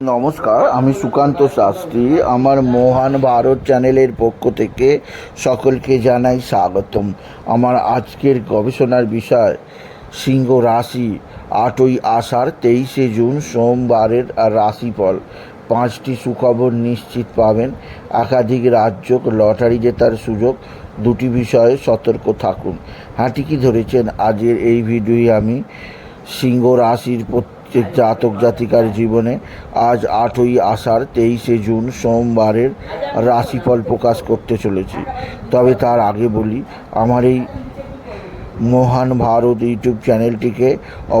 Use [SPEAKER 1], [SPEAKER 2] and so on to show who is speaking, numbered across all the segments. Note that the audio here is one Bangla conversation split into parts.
[SPEAKER 1] নমস্কার, আমি সুকান্ত শাস্ত্রী। আমার মহান ভারত চ্যানেলের পক্ষ থেকে সকলকে জানাই স্বাগতম। আমার আজকের গবেষণার বিষয়, সিংহ রাশি। আটই আষাঢ়, তেইশে জুন, সোমবারের রাশিফল। পাঁচটি সুখবর নিশ্চিত পাবেন। একাধিক রাজ্য লটারি জেতার সুযোগ, দুটি বিষয়ে সতর্ক থাকুন। হ্যাঁ ঠিকই ধরেছেন? আজের এই ভিডিওই আমি। সিংহ রাশির প্রত্যেক জাতক জাতিকার জীবনে আজ আটই আষাঢ় তেইশে জুন সোমবারের রাশিফল প্রকাশ করতে চলেছি। তবে তার আগে বলি, আমার এই মহান ভারত ইউটিউব চ্যানেলটিকে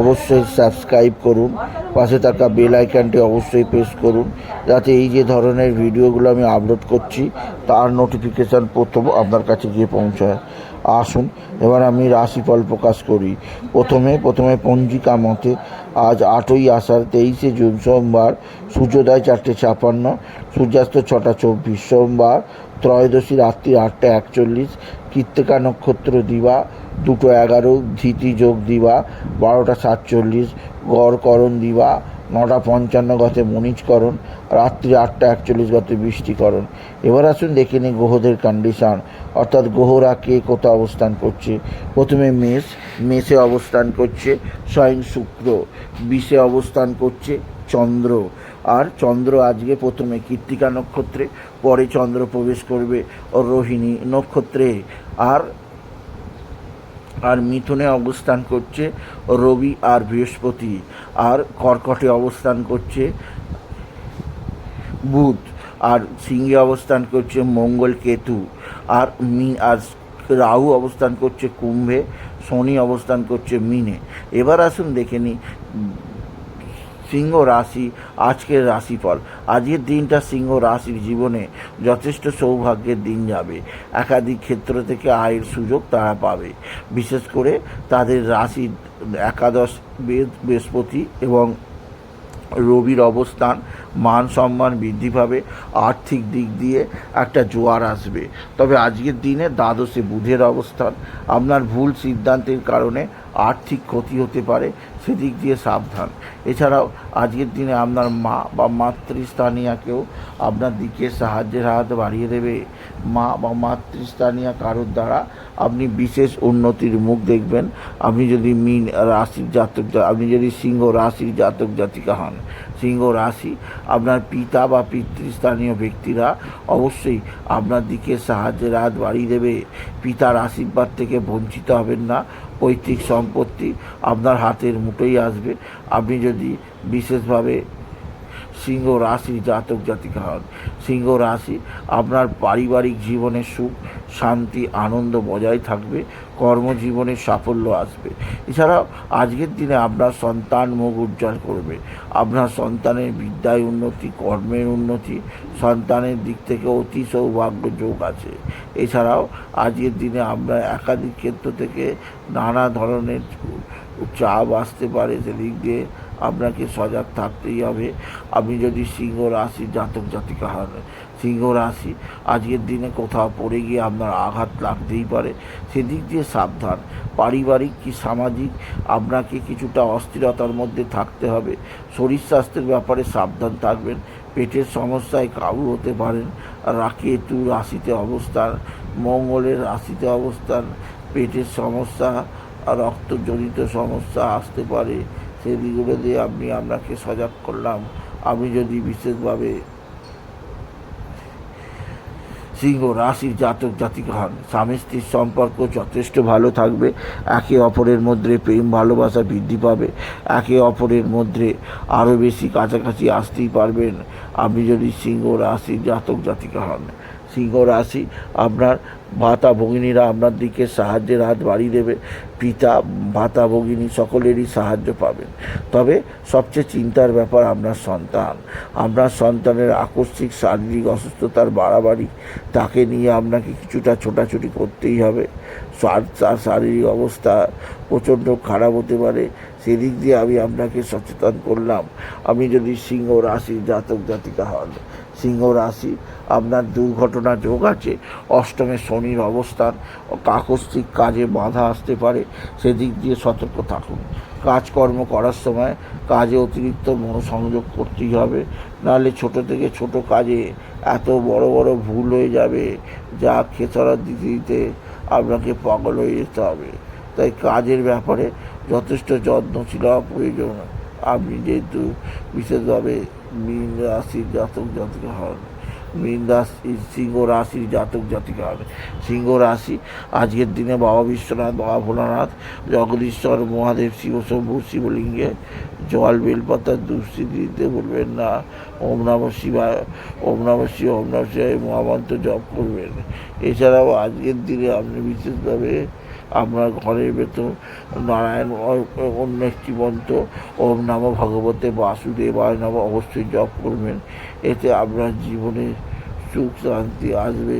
[SPEAKER 1] অবশ্যই সাবস্ক্রাইব করুন, পাশে থাকা বেল আইকনটি অবশ্যই প্রেস করুন, যাতে এই যে ধরনের ভিডিওগুলো আমি আপলোড করছি, তার নোটিফিকেশান প্রথম আপনার কাছে গিয়ে পৌঁছায়। আসুন। এবার আমি রাশিফল প্রকাশ করি। প্রথমে প্রথমে পঞ্জিকা মতে আজ আটই আষাঢ় তেইশে জুন সোমবার, সূর্যোদয় চারটে ছাপান্ন, সূর্যাস্ত ছটা চব্বিশ সোমবার, ত্রয়োদশী রাত্রি আটটা একচল্লিশ, কৃত্তিকা নক্ষত্র দিবা, দুটো এগারো, ধীতি যোগ দিবা, বারোটা সাতচল্লিশ, গড়করণ দিবা নটা পঞ্চান্ন গতে মণিজকরণ রাত্রি আটটা একচল্লিশ গতে বৃষ্টিকরণ। এবার আসুন দেখে নিই গ্রহদের কন্ডিশন অর্থাৎ গ্রহরা কে কোথাও অবস্থান করছে। প্রথমে মেষ, মেষে অবস্থান করছে স্বয়ং শুক্র, বিষে অবস্থান করছে চন্দ্র। আর চন্দ্র আজকে প্রথমে কৃত্তিকা নক্ষত্রে, পরে চন্দ্র প্রবেশ করবে রোহিণী নক্ষত্রে। আর আর মিথুনে অবস্থান করছে রবি আর বৃহস্পতি, আর কর্কটে অবস্থান করছে বুধ, আর সিংহে অবস্থান করছে মঙ্গল কেতু, আর মি আর রাহু অবস্থান করছে কুম্ভে, শনি অবস্থান করছে মিনে। এবার আসুন দেখে নিই সিংহ রাশি, আজকের রাশিফল। আজকের দিনটা সিংহ রাশির জীবনে যথেষ্ট সৌভাগ্যের দিন যাবে। একাধিক ক্ষেত্র থেকে আয়ের সুযোগ তারা পাবে। বিশেষ করে তাদের রাশি একাদশ বৃহস্পতি এবং রবির অবস্থান মান সম্মান বৃদ্ধি পাবে। আর্থিক দিক দিয়ে একটা জোয়ার আসবে। তবে আজকের দিনে দ্বাদশে বুধের অবস্থান। আপনার ভুল সিদ্ধান্তের কারণে আর্থিক ক্ষতি হতে পারে, সেদিক দিয়ে সাবধান। এছাড়াও আজকের দিনে আপনার মা বা মাতৃস্থানীয়াকেও আপনার দিকে সাহায্যের হাত বাড়িয়ে দেবে। মা বা মাতৃস্থানীয় কারোর দ্বারা আপনি বিশেষ উন্নতির মুখ দেখবেন। আপনি যদি মিন রাশির জাতক আপনি যদি সিংহ রাশির জাতক জাতিকা হন, সিংহ রাশি আপনার পিতা বা পিতৃস্থানীয় ব্যক্তিরা অবশ্যই আপনার দিকে সাহায্যের হাত বাড়িয়ে দেবে। পিতার আশীর্বাদ থেকে বঞ্চিত হবেন না। পৈতৃক সম্পত্তি আপনার হাতের মুঠেই আসবে। আপনি যদি বিশেষভাবে সিংহ রাশি জাতক জাতিকা হন, সিংহ রাশি আপনার পারিবারিক জীবনে সুখ শান্তি, আনন্দ বজায় থাকবে, কর্মজীবনে সাফল্য আসবে। এছাড়াও আজকের দিনে আপনার সন্তান মুখ উজ্জ্বল করবে। আপনার সন্তানের বিদ্যায় উন্নতি, কর্মের উন্নতি, সন্তানের দিক থেকে অতি সৌভাগ্য যোগ আছে। এছাড়াও আজকের দিনে আপনার একাধিক ক্ষেত্র থেকে নানা ধরনের চাপ আসতে পারে, সেদিক দিয়ে আপনাকে সজাগ থাকতেই হবে। আপনি যদি সিংহ রাশি জাতক জাতিকা হন সিংহ রাশি আজকের দিনে কোথাও পড়ে গিয়ে আপনার আঘাত লাগতেই পারে। সেদিক দিয়ে সাবধান। পারিবারিক কি সামাজিক, আপনাকে কিছুটা অস্থিরতার মধ্যে থাকতে হবে। শরীর স্বাস্থ্যের ব্যাপারে সাবধান থাকবেন। পেটের সমস্যায় কাবু হতে পারেন। রাকেতু রাশিতে অবস্থান, মঙ্গলের রাশিতে অবস্থান, পেটের সমস্যা, রক্তজনিত সমস্যা আসতে পারে। সেদিকগুলো দিয়ে আপনি আপনাকে সজাগ করলাম। আপনি যদি বিশেষভাবে সিংহ রাশির জাতক জাতিকা হন স্বামী স্ত্রীর সম্পর্ক যথেষ্ট ভালো থাকবে। একে অপরের মধ্যে প্রেম, ভালোবাসা বৃদ্ধি পাবে। একে অপরের মধ্যে আরও বেশি কাছাকাছি আসতেই পারবেন। আপনি যদি সিংহ রাশির জাতক জাতিকা হন সিংহ রাশি আপনার ভাতা ভগিনীরা আপনার দিকে সাহায্যের হাত বাড়িয়ে দেবে, পিতা ভাতা ভগিনী সকলেরই সাহায্য পাবেন। তবে সবচেয়ে চিন্তার ব্যাপার আপনার সন্তান। আপনার সন্তানের আকস্মিক শারীরিক অসুস্থতার বাড়াবাড়ি, তাকে নিয়ে আপনাকে কিছুটা ছোটাছুটি করতেই হবে। তার শারীরিক অবস্থা প্রচণ্ড খারাপ হতে পারে। সেদিক দিয়ে আমি আপনাকে সচেতন করলাম। আপনি যদি সিংহ রাশির জাতক জাতিকা হন, সিংহ রাশি, আপনার দুর্ঘটনা যোগ আছে, অষ্টমে শনির অবস্থান ও কাকস্তিক কাজে বাধা আসতে পারে, সেদিক দিয়ে সতর্ক থাকুন। কাজকর্ম করার সময় কাজে অতিরিক্ত মনোসংযোগ করতেই হবে, নাহলে ছোট থেকে ছোট কাজে এত বড় বড় ভুল হয়ে যাবে, যা খেসারত দিতে দিতে আপনাকে পাগল হয়ে যেতে হবে। তাই কাজের ব্যাপারে যথেষ্ট যত্নশীল হওয়া প্রয়োজন আপনি যেহেতু বিশেষভাবে মীন রাশির জাতক জাতিকা হন, মীন রাশি, সিংহ রাশির জাতক জাতিকা হবে সিংহ রাশি, আজকের দিনে বাবা বিশ্বনাথ, বাবা ভোলানাথ, জগদীশ্বর, মহাদেব, শিব শিবশম্ভু শিবলিঙ্গে, জল বেলপাতার দুষ্টি দিতে বলবেন না। ওম নম শিবায়, ওম নম শিব ওম নম শিবায় মহামন্ত্র জপ করবেন। এছাড়াও আজকের দিনে আপনি বিশেষভাবে আপনার ঘরের ভেতর নারায়ণ অন্য একটি মন্ত্র ওম নম ভগবতে বাসুদেবায় নাম অবশ্যই জপ করবেন। এতে আপনার জীবনে সুখ, শান্তি আসবে।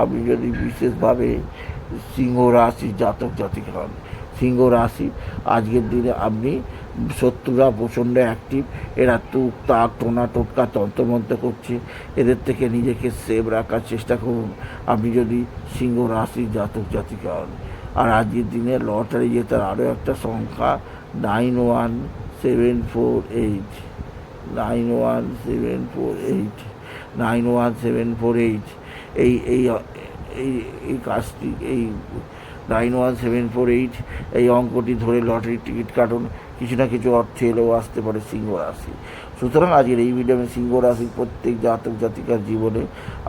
[SPEAKER 1] আপনি যদি বিশেষভাবে সিংহ রাশি জাতক জাতিক হন, সিংহ রাশি, আজকের দিনে আপনি শত্রুরা প্রচণ্ড অ্যাক্টিভ এরা তুক, তাক, টোনা, টোটকা, তন্ত্রমন্ত্র করছে, এদের থেকে নিজেকে সেভ রাখার চেষ্টা করুন। আপনি যদি সিংহ রাশি জাতক জাতিকা হন আর আজকের দিনে লটারি জেতার আরও একটা সংখ্যা nine one seven four eight nine one seven four eight nine one seven four eight এই এই এই এই কাজটি, এই nine one seven four eight এই অঙ্কটি ধরে লটারির টিকিট কাটুন। কিছু না কিছু অর্থ এলেও আসতে পারে সিংহ রাশি। সুতরাং আজকের এই ভিডিও আমি সিংহ রাশির প্রত্যেক জাতক জাতিকার জীবনে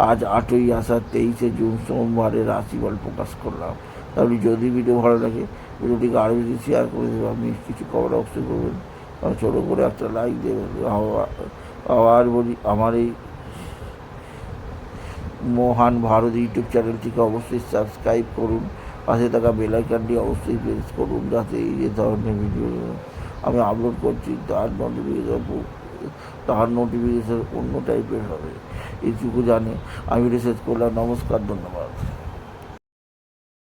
[SPEAKER 1] আজ আটই আষাঢ় তেইশে জুন সোমবারের রাশিফল প্রকাশ করলাম। তাহলে যদি ভিডিও ভালো লাগে, ভিডিওটিকে আরও বেশি শেয়ার করে দেবেন, আপনি কিছু কমেন্ট অবশ্যই করবেন। আর ছোটো করে একটা লাইক দেবেন। আবার বলি, আমার এই মহান ভারত ইউটিউব চ্যানেলটিকে অবশ্যই সাবস্ক্রাইব করুন। পাশে থাকা বেলাইকানটি অবশ্যই প্রেস করুন, যাতে এই যে ধরনের ভিডিও আমি আপলোড করছি, তার নোটিফিকেশন তার নোটিফিকেশন অন্য টাইপের হবে। এইটুকু জানে। আমি রিসার্চ করলাম। নমস্কার, ধন্যবাদ।